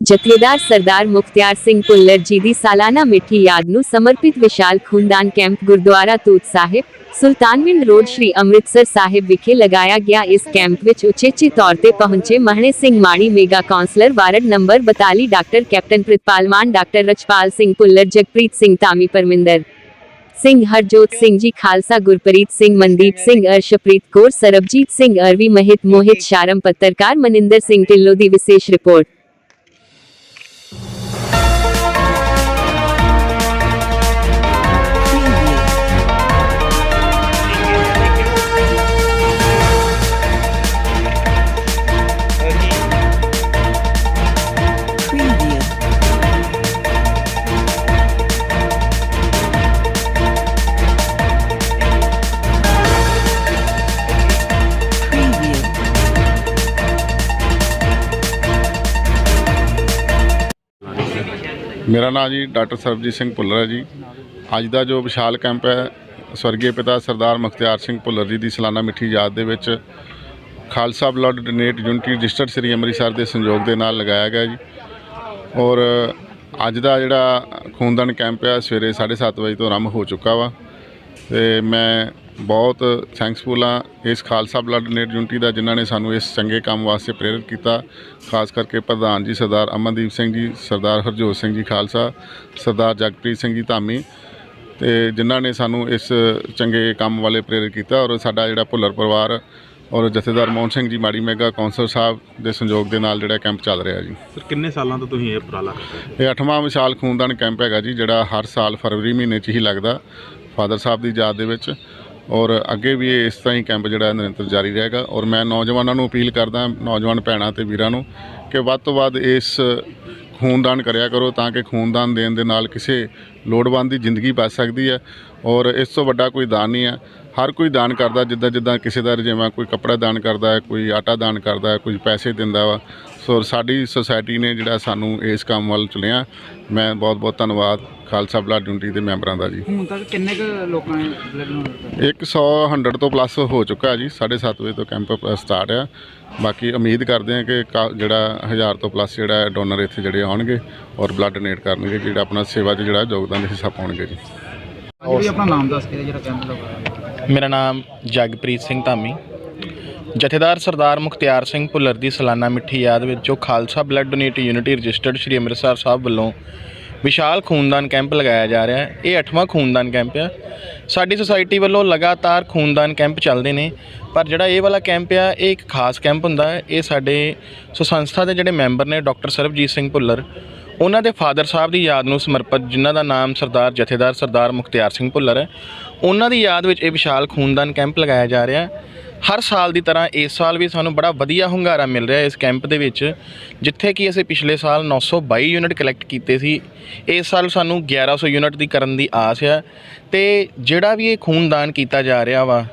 ਜਥੇਦਾਰ ਸਰਦਾਰ ਮੁਖਤਿਆਰ ਸਿੰਘ ਭੁੱਲਰ ਜੀ ਦੀ ਸਾਲਾਨਾ ਮਿੱਠੀ ਯਾਦ ਨੂੰ ਸਮਰਪਿਤ ਵਿਸ਼ਾਲ ਖੂਨਦਾਨ ਕੈਂਪ ਗੁਰਦੁਆਰਾ ਤੂਤ ਸਾਹਿਬ ਸੁਲਤਾਨਵਿੰਡ ਰੋਡ ਸ਼੍ਰੀ ਅੰਮ੍ਰਿਤਸਰ ਸਾਹਿਬ ਵਿਖੇ ਲਗਾਇਆ ਗਿਆ ਇਸ ਕੈਂਪ ਵਿੱਚ ਉਚੇਚੇ ਤੌਰ ਤੇ ਪਹੁੰਚੇ ਮਹਣੇ ਸਿੰਘ ਮਾਣੀ ਮੇਗਾ councillor ward number 42 doctor captain Pritpal Maan doctor Rachpal Singh Bhullar Jagpreet Singh Dhami Parminder Singh Harjot Singh ji Khalsa Gurpreet Singh Mandeep Singh Arshpreet Kaur Sarabjit Singh ਅਰਵੀ ਮਹਿਤ ਮੋਹਿਤ ਸ਼ਾਰਮ ਪੱਤਰਕਾਰ ਮਨਿੰਦਰ ਸਿੰਘ ਢਿੱਲੋਂ ਦੀ ਵਿਸ਼ੇਸ਼ ਰਿਪੋਰਟ ਮੇਰਾ ਨਾਮ ਜੀ ਡਾਕਟਰ ਸਰਬਜੀਤ ਸਿੰਘ ਭੁੱਲਰ ਹੈ ਜੀ। ਅੱਜ ਦਾ ਜੋ ਵਿਸ਼ਾਲ ਕੈਂਪ ਹੈ ਸਵਰਗੀ ਪਿਤਾ ਸਰਦਾਰ ਮੁਖਤਿਆਰ ਸਿੰਘ ਭੁੱਲਰ ਜੀ ਦੀ ਸਾਲਾਨਾ ਮਿੱਠੀ ਯਾਦ ਦੇ ਵਿੱਚ Khalsa blood donate unity registered Sri Amritsar ਦੇ ਸੰਯੋਗ ਦੇ ਨਾਲ ਲਗਾਇਆ ਗਿਆ ਜੀ। ਔਰ ਅੱਜ ਦਾ ਜਿਹੜਾ ਖੂਨਦਾਨ ਕੈਂਪ ਹੈ, ਸਵੇਰੇ 7:30 ਵਜੇ ਤੋਂ ਆਰੰਭ ਹੋ ਚੁੱਕਾ ਵਾ। ਤੇ ਮੈਂ ਬਹੁਤ ਥੈਂਕਸਫੁਲ ਹਾਂ ਇਸ ਖਾਲਸਾ ਬਲੱਡ ਡੋਨੇਟ ਯੂਨਿਟੀ ਦਾ ਜਿਨ੍ਹਾਂ ਨੇ ਸਾਨੂੰ ਇਸ ਚੰਗੇ ਕੰਮ ਵਾਸਤੇ ਪ੍ਰੇਰਿਤ ਕੀਤਾ ਖਾਸ ਕਰਕੇ ਪ੍ਰਧਾਨ ਜੀ ਸਰਦਾਰ ਅਮਨਦੀਪ ਸਿੰਘ ਜੀ ਸਰਦਾਰ ਹਰਜੋਤ ਸਿੰਘ ਜੀ ਖਾਲਸਾ ਸਰਦਾਰ ਜਗਪ੍ਰੀਤ ਸਿੰਘ ਜੀ ਧਾਮੀ ਤੇ ਜਿਨ੍ਹਾਂ ਨੇ ਸਾਨੂੰ ਇਸ ਚੰਗੇ ਕੰਮ ਵਾਲੇ ਪ੍ਰੇਰਿਤ ਕੀਤਾ ਔਰ ਸਾਡਾ ਜਿਹੜਾ ਭੁੱਲਰ ਪਰਿਵਾਰ ਔਰ ਜਥੇਦਾਰ ਮੋਹਨ ਸਿੰਘ ਜੀ ਮਾੜੀ ਮੇਗਾ ਕੌਂਸਲ ਸਾਹਿਬ ਦੇ ਸੰਯੋਗ ਦੇ ਨਾਲ ਜਿਹੜਾ ਕੈਂਪ ਚੱਲ ਰਿਹਾ ਜੀ। ਸਰ ਕਿੰਨੇ ਸਾਲਾਂ ਤੋਂ ਤੁਸੀਂ ਇਹ ਉਪਰਾਲਾ ਕਰ ਰਹੇ ਹੋ? ਇਹ ਅੱਠਵਾਂ ਵਿਸ਼ਾਲ ਖੂਨਦਾਨ ਕੈਂਪ ਹੈਗਾ ਜੀ ਜਿਹੜਾ ਹਰ ਸਾਲ ਫਰਵਰੀ ਮਹੀਨੇ 'ਚ ਹੀ ਲੱਗਦਾ ਫਾਦਰ ਸਾਹਿਬ ਦੀ ਯਾਦ ਦੇ ਵਿੱਚ। ਔਰ ਅੱਗੇ ਵੀ ਇਹ ਇਸ ਤਰ੍ਹਾਂ ਹੀ ਕੈਂਪ ਜਿਹੜਾ ਨਿਰੰਤਰ ਜਾਰੀ ਰਹੇਗਾ। ਔਰ ਮੈਂ ਨੌਜਵਾਨਾਂ ਨੂੰ ਅਪੀਲ ਕਰਦਾ, ਨੌਜਵਾਨ ਭੈਣਾਂ ਤੇ ਵੀਰਾਂ ਨੂੰ, ਕਿ ਵੱਧ ਤੋਂ ਵੱਧ ਇਸ ਖੂਨਦਾਨ ਕਰਿਆ ਕਰੋ ਤਾਂ ਕਿ ਖੂਨਦਾਨ ਦੇਣ ਦੇ ਨਾਲ ਕਿਸੇ ਲੋੜਵੰਦ ਦੀ ਜ਼ਿੰਦਗੀ ਬਚ ਸਕਦੀ ਹੈ। ਔਰ ਇਸ ਤੋਂ ਵੱਡਾ ਕੋਈ ਦਾਨ ਨਹੀਂ ਹੈ। ਹਰ ਕੋਈ ਦਾਨ ਕਰਦਾ ਜਿੱਦਾਂ ਜਿੱਦਾਂ ਕਿਸੇ ਦਾ ਜਿਵੇਂ ਕੋਈ ਕੱਪੜਾ ਦਾਨ ਕਰਦਾ ਹੈ, ਕੋਈ ਆਟਾ ਦਾਨ ਕਰਦਾ ਹੈ, ਕੋਈ ਪੈਸੇ ਦਿੰਦਾ ਵਾ। ਸੋ ਸਾਡੀ ਸੁਸਾਇਟੀ ਨੇ ਜਿਹੜਾ ਸਾਨੂੰ ਇਸ ਕੰਮ ਵੱਲ ਚੁਣਿਆ ਮੈਂ ਬਹੁਤ ਬਹੁਤ ਧੰਨਵਾਦ ਖਾਲਸਾ ਬਲੱਡ ਯੂਨਿਟੀ ਦੇ ਮੈਂਬਰਾਂ ਦਾ ਜੀ। ਹੁਣ ਤੱਕ ਕਿੰਨੇ ਕੁ ਲੋਕਾਂ ਨੇ ਬਲੱਡ ਡੋਨੇਟ ਕੀਤਾ? 100 100 ਤੋਂ ਪਲੱਸ ਹੋ ਚੁੱਕਾ ਜੀ 7:30 ਵਜੇ ਤੋਂ ਕੈਂਪ ਸਟਾਰਟ ਆ। ਬਾਕੀ ਉਮੀਦ ਕਰਦੇ ਹਾਂ ਕਿ ਕਾ- ਜਿਹੜਾ 1000 ਤੋਂ ਪਲੱਸ ਜਿਹੜਾ ਡੋਨਰ ਇੱਥੇ ਜਿਹੜੇ ਆਉਣਗੇ ਔਰ ਬਲੱਡ ਡੋਨੇਟ ਕਰਨਗੇ ਜਿਹੜਾ ਆਪਣਾ ਸੇਵਾ 'ਚ ਜਿਹੜਾ ਯੋਗਦਾਨ ਦੇ ਹਿੱਸਾ ਪਾਉਣਗੇ ਜੀ। ਵੀ ਆਪਣਾ ਨਾਮ ਦੱਸ ਕੇ ਜਿਹੜਾ ਕੈਂਪ ਲਗਾਇਆ ਮੇਰਾ ਨਾਮ ਜਗਪ੍ਰੀਤ ਸਿੰਘ ਧਾਮੀ। ਜਥੇਦਾਰ ਸਰਦਾਰ ਮੁਖਤਿਆਰ ਸਿੰਘ ਭੁੱਲਰ ਦੀ ਸਾਲਾਨਾ ਮਿੱਠੀ ਯਾਦ ਵਿੱਚ ਜੋ Khalsa blood donate unity registered Shri Amritsar Sahib ਵੱਲੋਂ ਵਿਸ਼ਾਲ ਖੂਨਦਾਨ ਕੈਂਪ ਲਗਾਇਆ ਜਾ ਰਿਹਾ ਹੈ। ਇਹ 8ਵਾਂ ਖੂਨਦਾਨ ਕੈਂਪ ਹੈ। ਸਾਡੀ ਸੁਸਾਇਟੀ ਵੱਲੋਂ ਲਗਾਤਾਰ ਖੂਨਦਾਨ ਕੈਂਪ ਚੱਲਦੇ ਨੇ, ਪਰ ਜਿਹੜਾ ਇਹ ਵਾਲਾ ਕੈਂਪ ਆ, ਇਹ ਇੱਕ ਖਾਸ ਕੈਂਪ ਹੁੰਦਾ ਹੈ। ਇਹ ਸਾਡੇ ਸੋ ਸੰਸਥਾ ਦੇ ਜਿਹੜੇ ਮੈਂਬਰ ਨੇ, ਡਾਕਟਰ ਸਰਬਜੀਤ ਸਿੰਘ ਭੁੱਲਰ, ਉਹਨਾਂ ਦੇ ਫਾਦਰ ਸਾਹਿਬ ਦੀ ਯਾਦ ਨੂੰ ਸਮਰਪਿਤ, ਜਿਨ੍ਹਾਂ ਦਾ ਨਾਮ ਸਰਦਾਰ, ਜਥੇਦਾਰ ਸਰਦਾਰ ਮੁਖਤਿਆਰ ਸਿੰਘ ਭੁੱਲਰ ਹੈ। ਉਹਨਾਂ ਦੀ ਯਾਦ ਵਿੱਚ ਇਹ ਵਿਸ਼ਾਲ ਖੂਨਦਾਨ ਕੈਂਪ ਲਗਾਇਆ ਜਾ ਰਿਹਾ ਹੈ। ਹਰ ਸਾਲ ਦੀ ਤਰ੍ਹਾਂ ਇਸ ਸਾਲ ਵੀ ਸਾਨੂੰ ਬੜਾ ਵਧੀਆ ਹੁੰਗਾਰਾ ਮਿਲ ਰਿਹਾ ਇਸ ਕੈਂਪ ਦੇ ਵਿੱਚ, ਜਿੱਥੇ ਕਿ ਅਸੀਂ ਪਿਛਲੇ ਸਾਲ 922 ਯੂਨਿਟ ਕਲੈਕਟ ਕੀਤੇ ਸੀ। ਇਸ ਸਾਲ ਸਾਨੂੰ 1100 ਯੂਨਿਟ ਦੀ ਕਰਨ ਦੀ ਆਸ ਆ ਤੇ ਜਿਹੜਾ ਵੀ ਇਹ ਖੂਨਦਾਨ ਕੀਤਾ ਜਾ ਰਿਹਾ ਵਾ,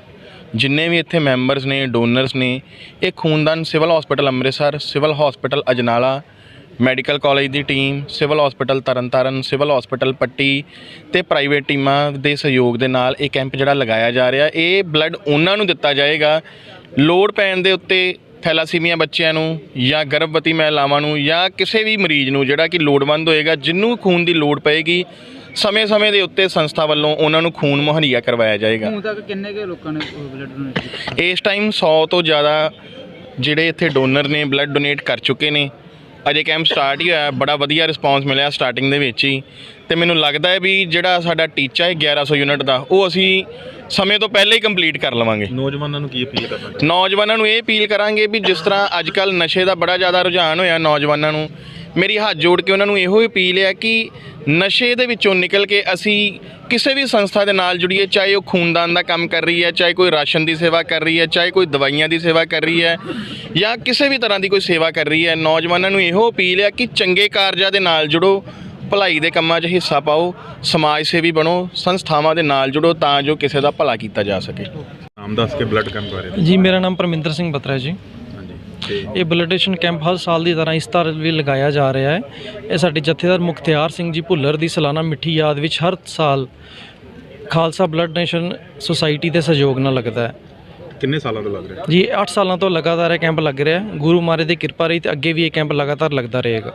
ਜਿੰਨੇ ਵੀ ਇੱਥੇ ਮੈਂਬਰਸ ਨੇ, ਡੋਨਰਸ ਨੇ, ਇਹ ਖੂਨਦਾਨ civil hospital Amritsar, civil hospital Ajnala medical college ਦੀ team civil hospital Tarn Taran civil hospital Patti ਤੇ ਪ੍ਰਾਈਵੇਟ ਟੀਮਾਂ ਦੇ ਸਹਿਯੋਗ ਦੇ ਨਾਲ ਇਹ ਕੈਂਪ ਜਿਹੜਾ ਲਗਾਇਆ ਜਾ ਰਿਹਾ। ਇਹ ਬਲੱਡ ਉਹਨਾਂ ਨੂੰ ਦਿੱਤਾ ਜਾਏਗਾ। ਲੋੜ ਪੈਣ ਦੇ ਉੱਤੇ ਥੈਲਾਸੀਮੀਆ ਬੱਚਿਆਂ ਨੂੰ ਜਾਂ ਗਰਭਵਤੀ ਮਹਿਲਾਵਾਂ ਨੂੰ ਜਾਂ ਕਿਸੇ ਵੀ ਮਰੀਜ਼ ਨੂੰ ਜਿਹੜਾ ਕਿ ਲੋੜਵੰਦ ਹੋਏਗਾ ਜਿੰਨੂੰ ਖੂਨ ਦੀ ਲੋੜ ਪਏਗੀ ਸਮੇਂ-ਸਮੇਂ ਦੇ ਉੱਤੇ ਸੰਸਥਾ ਵੱਲੋਂ ਉਹਨਾਂ ਨੂੰ ਖੂਨ ਮੁਹੱਈਆ ਕਰਵਾਇਆ ਜਾਏਗਾ। ਹੁਣ ਤੱਕ ਕਿੰਨੇ ਕੁ ਲੋਕਾਂ ਨੇ ਬਲੱਡ ਡੋਨੇਟ ਕੀਤਾ? ਇਸ ਟਾਈਮ 100 ਤੋਂ ਜ਼ਿਆਦਾ ਜਿਹੜੇ ਇੱਥੇ ਡੋਨਰ ਨੇ ਬਲੱਡ ਡੋਨੇਟ ਕਰ ਚੁੱਕੇ ਨੇ। ਅਜੇ ਕੈਂਪ ਸਟਾਰਟ ਹੀ ਹੋਇਆ ਬੜਾ ਵਧੀਆ ਰਿਸਪਾਂਸ ਮਿਲਿਆ ਸਟਾਰਟਿੰਗ ਦੇ ਵਿੱਚ ਹੀ। ਤੇ ਮੈਨੂੰ ਲੱਗਦਾ ਹੈ ਵੀ ਜਿਹੜਾ ਸਾਡਾ ਟੀਚਾ ਹੈ 1100 ਯੂਨਿਟ ਦਾ ਉਹ ਅਸੀਂ ਸਮੇਂ ਤੋਂ ਪਹਿਲਾਂ ਹੀ ਕੰਪਲੀਟ ਕਰ ਲਵਾਂਗੇ। ਨੌਜਵਾਨਾਂ ਨੂੰ ਕੀ ਅਪੀਲ ਕਰਨਾ ਨੌਜਵਾਨਾਂ ਨੂੰ ਇਹ ਅਪੀਲ ਕਰਾਂਗੇ ਵੀ ਜਿਸ ਤਰ੍ਹਾਂ ਅੱਜ ਕੱਲ ਨਸ਼ੇ ਦਾ ਬੜਾ ਜ਼ਿਆਦਾ ਰੁਝਾਨ ਹੋਇਆ ਨੌਜਵਾਨਾਂ ਨੂੰ ਮੇਰੀ ਹੱਥ ਜੋੜ ਕੇ ਉਹਨਾਂ ਨੂੰ ਇਹੋ ਹੀ ਅਪੀਲ ਹੈ ਕਿ ਨਸ਼ੇ ਦੇ ਵਿੱਚੋਂ ਨਿਕਲ ਕੇ ਅਸੀਂ ਕਿਸੇ ਵੀ ਸੰਸਥਾ ਦੇ ਨਾਲ ਜੁੜੀਏ ਚਾਹੇ ਉਹ ਖੂਨਦਾਨ ਦਾ ਕੰਮ ਕਰ ਰਹੀ ਹੈ ਚਾਹੇ ਕੋਈ ਰਾਸ਼ਨ ਦੀ ਸੇਵਾ ਕਰ ਰਹੀ ਹੈ ਚਾਹੇ ਕੋਈ ਦਵਾਈਆਂ ਦੀ ਸੇਵਾ ਕਰ ਰਹੀ ਹੈ ਜਾਂ ਕਿਸੇ ਵੀ ਤਰ੍ਹਾਂ ਦੀ ਕੋਈ ਸੇਵਾ ਕਰ ਰਹੀ ਹੈ ਨੌਜਵਾਨਾਂ ਨੂੰ ਇਹੋ ਅਪੀਲ ਹੈ ਕਿ ਚੰਗੇ ਕਾਰਜਾਂ ਦੇ ਨਾਲ ਜੁੜੋ ਭਲਾਈ ਦੇ ਕੰਮਾਂ 'ਚ ਹਿੱਸਾ ਪਾਓ ਸਮਾਜ ਸੇਵੀ ਬਣੋ ਸੰਸਥਾਵਾਂ ਦੇ ਨਾਲ ਜੁੜੋ ਤਾਂ ਜੋ ਕਿਸੇ ਦਾ ਭਲਾ ਕੀਤਾ ਜਾ ਸਕੇ। ਨਾਮ ਦੱਸ ਕੇ ਬਲੱਡ ਕੈਂਪ ਬਾਰੇ ਜੀ ਮੇਰਾ ਨਾਮ ਪਰਮਿੰਦਰ ਸਿੰਘ ਬਤਰਾ ਜੀ। ਹਾਂਜੀ ਤੇ ਇਹ ਬਲੱਡ ਡੋਨੇਸ਼ਨ ਕੈਂਪ ਹਰ ਸਾਲ ਦੀ ਤਰ੍ਹਾਂ ਇਸ ਤਰ੍ਹਾਂ ਵੀ ਲਗਾਇਆ ਜਾ ਰਿਹਾ ਹੈ। ਇਹ ਸਾਡੇ ਜਥੇਦਾਰ ਮੁਖਤਿਆਰ ਸਿੰਘ ਜੀ ਭੁੱਲਰ ਦੀ ਸਾਲਾਨਾ ਮਿੱਠੀ ਯਾਦ ਵਿੱਚ ਹਰ ਸਾਲ ਖਾਲਸਾ ਬਲੱਡ ਡੋਨੇਸ਼ਨ ਸੁਸਾਇਟੀ ਦੇ ਸਹਿਯੋਗ ਨਾਲ ਲੱਗਦਾ ਹੈ। ਕਿੰਨੇ ਸਾਲਾਂ ਤੋਂ ਲੱਗ ਰਿਹਾ? ਜੀ 8 ਸਾਲਾਂ ਤੋਂ ਲਗਾਤਾਰ ਇਹ ਕੈਂਪ ਲੱਗ ਰਿਹਾ। ਹੈ ਗੁਰੂ ਮਹਾਰਾਜ ਦੀ ਕਿਰਪਾ ਰਹੀ ਤੇ ਅੱਗੇ ਵੀ ਇਹ ਕੈਂਪ ਲਗਾਤਾਰ ਲੱਗਦਾ ਰਹੇਗਾ।